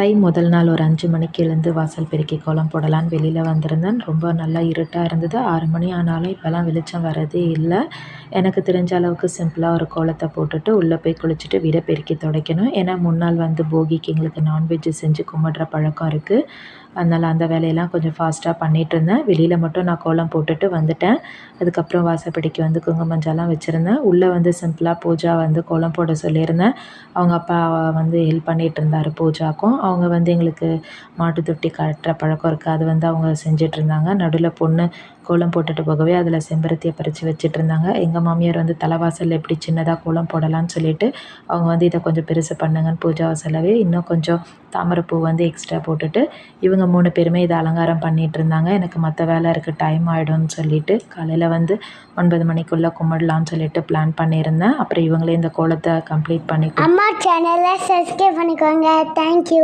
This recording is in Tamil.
தை முதல் நாள் ஒரு அஞ்சு மணிக்கு எழுந்து வாசல் பெருக்கி கோலம் போடலான்னு வெளியில் வந்திருந்தேன். ரொம்ப நல்லா இருட்டாக இருந்தது. ஆறு மணி ஆனாலும் இப்போலாம் வெளிச்சம் வரதே இல்லை. எனக்கு தெரிஞ்ச அளவுக்கு சிம்பிளாக ஒரு கோலத்தை போட்டுட்டு உள்ளே போய் குளிச்சுட்டு வீடை பெருக்கி துடைக்கணும். ஏன்னா முன்னாள் வந்து போகிக்கு எங்களுக்கு நான்வெஜ்ஜு செஞ்சு கும்பிட்ற பழக்கம் இருக்குது அதனால் அந்த வேலையெல்லாம் கொஞ்சம் ஃபாஸ்ட்டாக பண்ணிகிட்டு இருந்தேன். வெளியில் மட்டும் நான் கோலம் போட்டுட்டு வந்துட்டேன். அதுக்கப்புறம் வாசப்படிக்கு வந்து குங்குமஞ்செல்லாம் வச்சுருந்தேன். உள்ளே வந்து சிம்பிளாக பூஜா வந்து கோலம் போட சொல்லியிருந்தேன். அவங்க அப்பா வந்து ஹெல்ப் பண்ணிகிட்டு இருந்தார் பூஜாக்கும். அவங்க வந்து எங்களுக்கு மாட்டு தொட்டி கட்டுற பழக்கம் இருக்குது அது வந்து அவங்க செஞ்சிட்ருந்தாங்க நடுவில் பொண்ணு கோலம் போட்டுட்டு போகவே அதில் செம்பருத்தியை பறித்து வச்சிட்ருந்தாங்க எங்கள் மாமியார் வந்து தலைவாசலில் எப்படி சின்னதாக கோலம் போடலான்னு சொல்லிட்டு அவங்க வந்து இதை கொஞ்சம் பெருசு பண்ணுங்கன்னு பூஜாவை சொல்லவே இன்னும் கொஞ்சம் தாமரைப்பூ வந்து எக்ஸ்ட்ரா போட்டுட்டு இவங்க மூணு பேருமே இதை அலங்காரம் பண்ணிகிட்டு இருந்தாங்க. எனக்கு மற்ற வேலை இருக்குது டைம் ஆகிடும்னு சொல்லிட்டு காலையில் வந்து ஒன்பது மணிக்குள்ளே கும்பிடலான்னு சொல்லிட்டு பிளான் பண்ணியிருந்தேன். அப்புறம் இவங்களே இந்த கோலத்தை கம்ப்ளீட் பண்ணி அம்மா சேனலை சப்ஸ்கிரைப் பண்ணிக்கோங்க. தேங்க்யூ